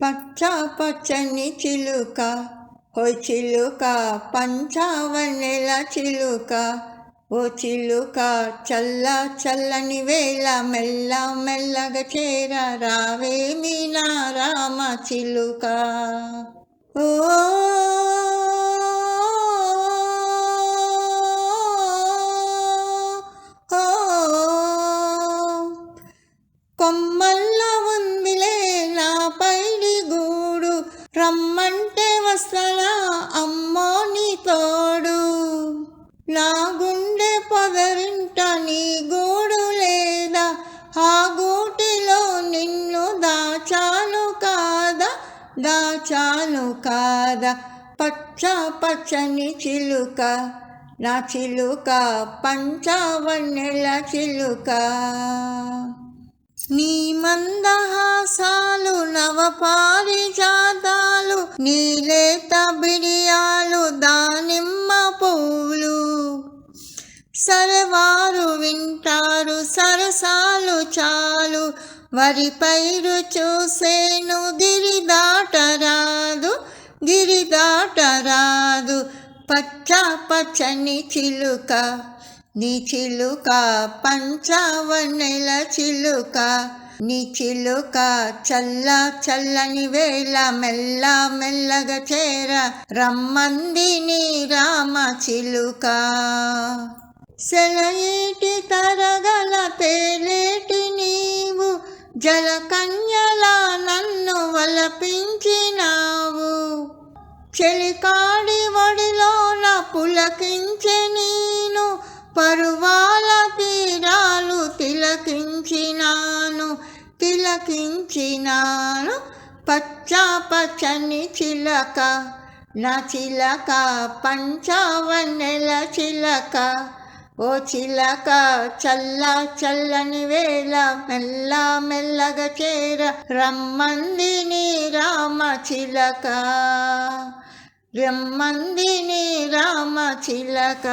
పచ్చ పచ్చని చిలుక ఓ చిలుక పంచావన్నెల చిలుక ఓ చిలుక చల్ల చల్లని వేళ మెల్ల మెల్లగా చేర రావే మీనా రామ చిలుక ఓ కొమ్మల్లో రమ్మంటే వస్తనా అమ్మో నీ తోడు. నా గుండె పొదరింట నీ గూడు లేదా. ఆ గూటిలో నిన్ను దాచాను కాదా? దాచాను కాదా? పచ్చ పచ్చని చిలుక నా చిలుక పంచవన్నెల చిలుక. నీ మందహాసాలు నవపా నీలేత బిడియాలు దానిమ్మ పువ్వులు. సరవారు వింటారు సరసాలు చాలు. వరి పైరు చూసేను గిరి దాటరాదు గిరి దాటరాదు పచ్చ పచ్చని చిలుక నీ చిలుక పంచవన్నెల చిలుక. నీ చిలుక చల్ల చల్లని వేళ మెల్ల మెల్లగా చేర రమ్మంది నీ రామ చిలుక. సెలయేటి తరగల పేలేటి నీవు జలకన్యలా నన్ను వలపించినావు. చెలికాడి వడిలోన పులకించె నేను పరువాల తిలకించినాను తిలకించినాను. పచ్చ పచ్చని చిలక నా చిలక పంచవన్నెల చిలక. ఓ చిలక చల్ల చల్లని వేళ మెల్ల మెల్లగా చేర రమ్మంది నీ రామ చిలక. రమ్మంది నీ రామ చిలక.